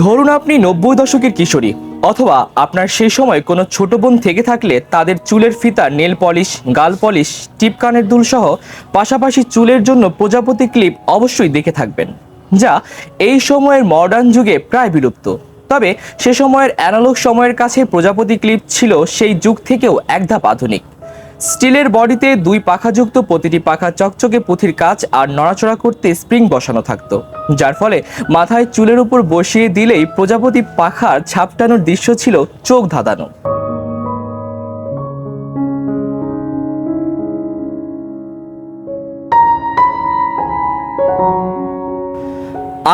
ধরুন আপনি নব্বই দশকের কিশোরী, অথবা আপনার সেই সময় কোনো ছোট বোন থেকে থাকলে তাদের চুলের ফিতা, নেল পলিশ, গাল পলিশ, টিপ কানের দুল সহ পাশাপাশি চুলের জন্য প্রজাপতি ক্লিপ অবশ্যই দেখে থাকবেন, যা এই সময়ের মডার্ন যুগে প্রায় বিলুপ্ত। তবে সে সময়ের অ্যানালগ সময়ের কাছে প্রজাপতি ক্লিপ ছিল সেই যুগ থেকেও এক ধাপ আধুনিক। স্টিলের বডিতে দুই পাখাযুক্ত, প্রতিটি পাখা চকচকে পুঁথির কাজ আর নড়াচড়া করতে স্প্রিং বসানো থাকতো। যার ফলে মাথায় চুলের উপর বসিয়ে দিলেই প্রজাপতি পাখার ছাপটানোর দৃশ্য ছিল চোখ ধাঁধানো।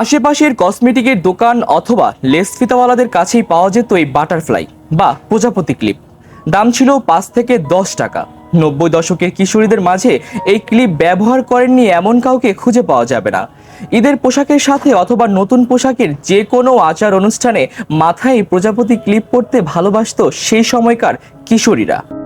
আশেপাশের কসমেটিকের দোকান অথবা লেস ফিতাওয়ালাদের কাছেই পাওয়া যেত এই বাটারফ্লাই বা প্রজাপতি ক্লিপ। দাম ছিল পাঁচ থেকে দশ টাকা। নব্বই দশকের কিশোরীদের মাঝে এই ক্লিপ ব্যবহার করেননি এমন কাউকে খুঁজে পাওয়া যাবে না। ঈদের পোশাকের সাথে অথবা নতুন পোশাকের যে কোনো আচার অনুষ্ঠানে মাথায় প্রজাপতি ক্লিপ পরতে ভালোবাসত সেই সময়কার কিশোরীরা।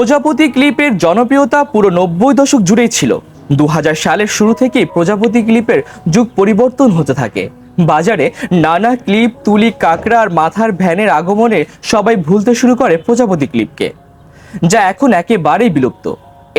প্রজাপতি ক্লিপের জনপ্রিয়তা পুরো নব্বই দশক জুড়েই ছিল। দু হাজার সালের শুরু থেকেই প্রজাপতি ক্লিপের যুগ পরিবর্তন হতে থাকে। বাজারে নানা ক্লিপ, তুলি, কাঁকড়া আর মাথার ভ্যানের আগমনে সবাই ভুলতে শুরু করে প্রজাপতি ক্লিপকে, যা এখন একেবারেই বিলুপ্ত।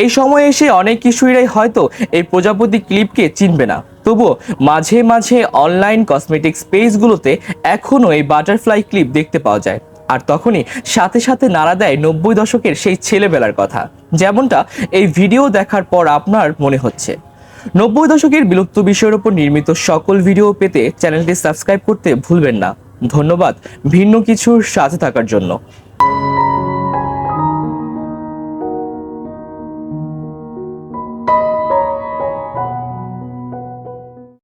এই সময়ে এসে অনেক কিশোরীরাই হয়তো এই প্রজাপতি ক্লিপকে চিনবে না। তবুও মাঝে মাঝে অনলাইন কসমেটিক স্পেসগুলোতে এখনও এই বাটারফ্লাই ক্লিপ দেখতে পাওয়া যায়। আর তখনই সাথে সাথে নাড়া দেয় নব্বই দশকের সেই ছেলেবেলার কথা। যেমনটা এই ভিডিও দেখার পর আপনার মনে হচ্ছে। নব্বই দশকের বিলুপ্ত বিষয়ের ওপর নির্মিত সকল ভিডিও পেতে চ্যানেলটি সাবস্ক্রাইব করতে ভুলবেন না। ধন্যবাদ ভিন্ন কিছুর সাথে থাকার জন্য।